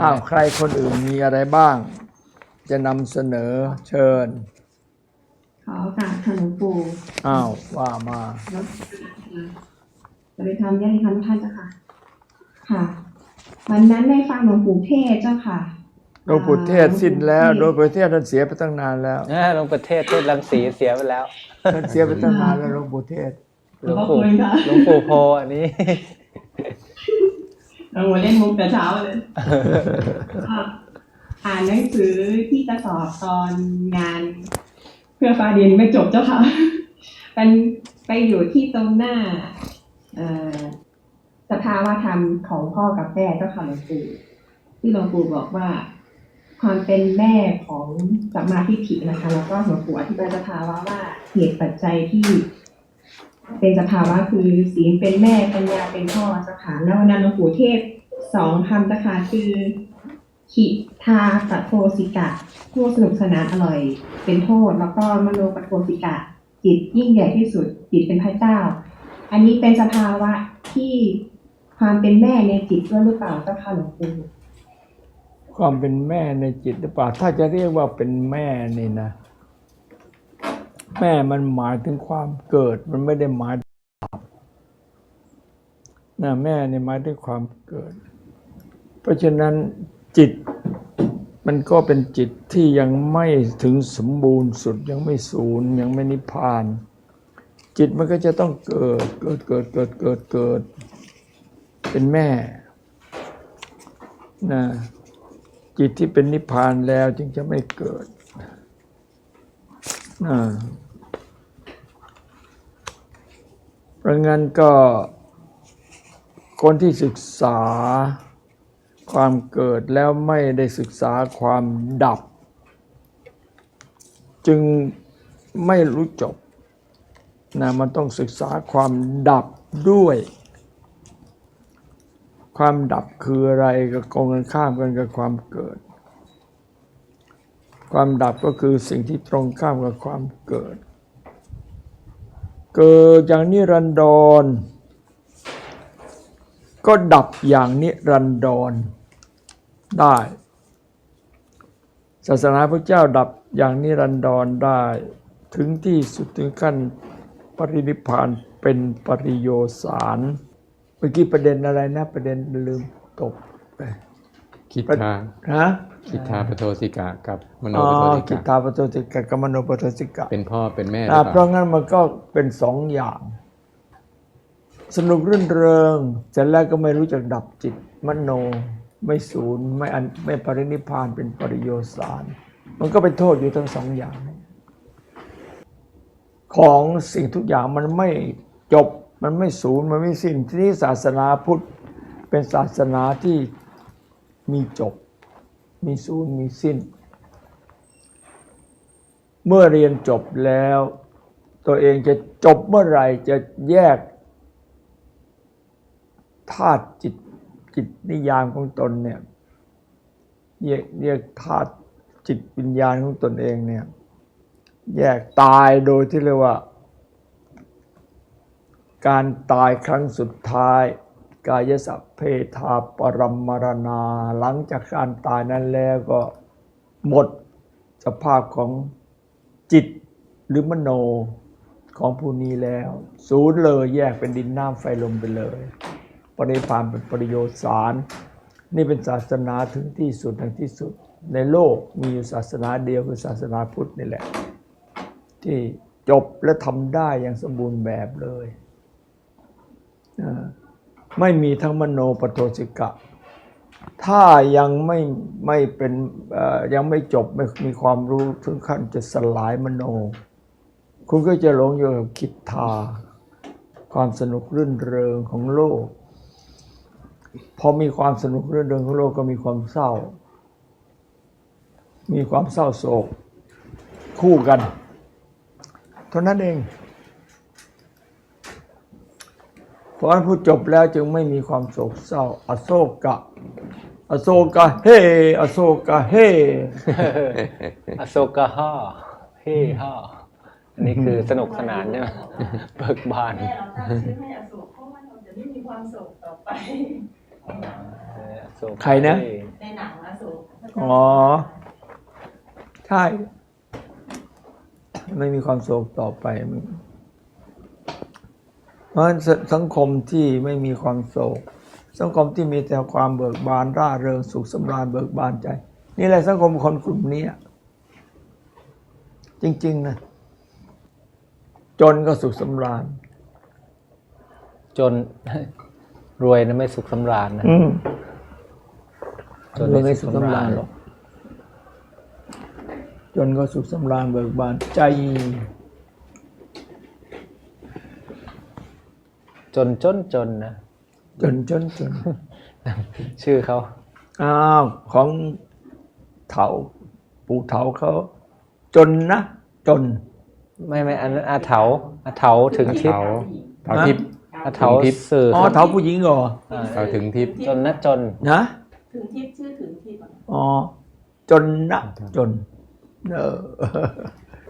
อ้าวใครคนอื่นมีอะไรบ้าง จะนำเสนอเชิญ ขอโอกาสค่ะหลวงปู่อ้าวว่ามาแล้วจะไปทำญาติธรรมท่านเจ้าค่ะ ค่ะ วันนั้นได้ฟังหลวงปู่เทศน์เจ้าค่ะหลวงปู่เทศสิ้นแล้วหลวงปู่เทศท่านเสียไปตั้งนานแล้วนะลงประเทศเทศรังสีเสียไปแล้วท่านเสียไปตั้งนานแล้วหลวงปู่เทศหลวงปู่หลวงปู่โพอันนี้ หลวงปู่เล่นมุกแต่เช้าเลยก็อ่านหนังสือที่จะสอบตอนงาน เพื่อฟ้าดินไม่จบเจ้าค่ะเป็นไปอยู่ที่ตรงหน้าเอ่อสภาวธรรมของพ่อกับแม่เจ้าค่ะหลวงปู่ที่หลวงปู่บอกว่า ความเป็นแม่ของสัมมาทิฏฐินะคะ แล้วก็หลวงปู่อธิบายสภาวะว่าเหตุปัจจัยที่ เป็นสภาวะคือศีลเป็นแม่ปัญญาเป็นพ่อเจ้าค่ะแล้วนนั้นหูเทศสองคำเจ้าค่ะคือขิทาปะโทสิกะผู้สนุกสนานอร่อย เป็นโทษ แล้วก็มโนปะโทสิกะ จิตยิ่งใหญ่ที่สุด จิตเป็นพระเจ้า อันนี้เป็นสภาวะที่ความเป็นแม่ในจิตด้วยหรือเปล่าเจ้าค่ะหลวงปู่ความเป็นแม่ในจิตหรือเปล่าถ้าจะเรียกว่าเป็นแม่นี่นะ แม่มันหมายถึงความเกิด มันไม่ได้หมายถึงดับนะแม่นี่หมายถึงความเกิด เพราะฉะนั้นจิตมันก็เป็นจิตที่ยังไม่ถึงสมบูรณ์สุดยังไม่ศูนย์ยังไม่นิพพาน จิตมันก็จะต้องเกิดเกิดเกิดเกิดเกิดเกิด เป็นแม่นะจิตที่เป็นนิพพานแล้วจึงจะไม่เกิดนะ เพราะงั้นก็คนที่ศึกษาความเกิดแล้วไม่ได้ศึกษาความดับ จึงไม่รู้จบนะมันต้องศึกษาความดับด้วย ความดับคืออะไรก็กงกันข้ามกันกับความเกิด ความดับก็คือสิ่งที่ตรงข้ามกับความเกิด เกิดอย่างนิรันดร ก็ดับอย่างนิรันดรได้ ศาสนาพระเจ้าดับอย่างนิรันดรได้ ถึงที่สุดถึงขั้นปรินิพพานเป็นปริโยสารเมื่อกี้ประเด็นอะไรนะ ประเด็นลืมตกไปคิดทาฮะ คิดทาปโทสิกะกับมโนอ๋อปโทสิกิตกะตาปโตติกะกัมมโนปโตติกะ เป็นพ่อเป็นแม่หรืออ่าเปเพราะล่างั้นมันก็เป็นสองอย่าง สนุกรื่นเริงเสร็จแล้วก็ไม่รู้จักดับจิต มโนไม่ศูนย์ไม่อันไม่ปรินิพพานเป็นปริโยสารมันก็เป็นโทษอยู่ทั้งสองอย่าง ของสิ่งทุกอย่างมันไม่จบมันไม่ศูนย์มันไม่สิ้นที่นี้ศาสนาพุทธเป็นศาสนาที่มีจบ มีศูนย์มีสิ้น เมื่อเรียนจบแล้ว ตัวเองจะจบเมื่อไหร่จะแยกธาตุจิตจิตนิยามของตนเนี่ยแยกแยกธาตุจิตวิญญาณของตนเองเนี่ยแยกตายโดยที่เรียกว่า การตายครั้งสุดท้าย กายสัพเพทาปรมมรณา หลังจากการตายนั้นแล้วก็หมดสภาพของจิตหรือมโนของผู้นี้แล้ว ศูนย์เลยแยกเป็นดินน้ำไฟลมไปเลย ปริพานเป็นปริโยสาร นี่เป็นศาสนาถึงที่สุดถึงที่สุด ในโลกมีอยู่ศาสนาเดียวคือศาสนาพุทธนี่แหละ ที่จบและทำได้อย่างสมบูรณ์แบบเลย ไม่มีทั้งมโนปโทสิกะ ถ้ายังไม่ไม่เป็นยังไม่จบไม่มีความรู้ถึงขั้นจะสลายมโน คุณก็จะหลงอยู่กับคิดทา ความสนุกรื่นเริงของโลก พอมีความสนุกรื่นเริงของโลกก็มีความเศร้า มีความเศร้าโศกคู่กัน เท่านั้นเอง เพราะฉะนั้นผู้จบแล้วจึงไม่มีความโศกเศร้า อโศกะ อโศกะเฮ อโศกะเฮ อโศกฮ่าเฮ่ฮ่าอันนี้คือสนุกสนานใช่ไหมเบิกบาน แม่เราตั้งชื่อให้อโศกเพราะว่าเราจะไม่มีความโศกต่อไปเอออโศกใครนะเฮ่แม่อ๋อ ใช่ ไม่มีความโศกต่อไปมัน เพราะฉะนั้นสสังคมที่ไม่มีความโศก สังคมที่มีแต่ความเบิกบานร่าเริงสุขสำราญเบิกบานใจ นี่แหละสังคมคนกลุ่มนี้อะจริง ๆ นะ จนก็สุขสำราญ จนรวยนะไม่สุขสำราญนะอืมจนเราไม่ไม่สุสุขขสำสำราราญญหรอกจนก็สุขสำราญเบิกบานใจ จนจนจนนะจนจนจนชื่อเขาอ้าวของเถาปู่เถาเขาจนนะ จน ไม่ไม่อันนั้นอาเถาอาเถาถึงทิพเถาย์เถาทิพย์อาเถาถึงทิพย์สื่ออ๋อเถาผู้หญิงเหรออ่าเถาถึงทิพย์จนนะจนนะถึงทิพย์ชื่อถึงทิพย์อะอ๋อจนนะจนเออ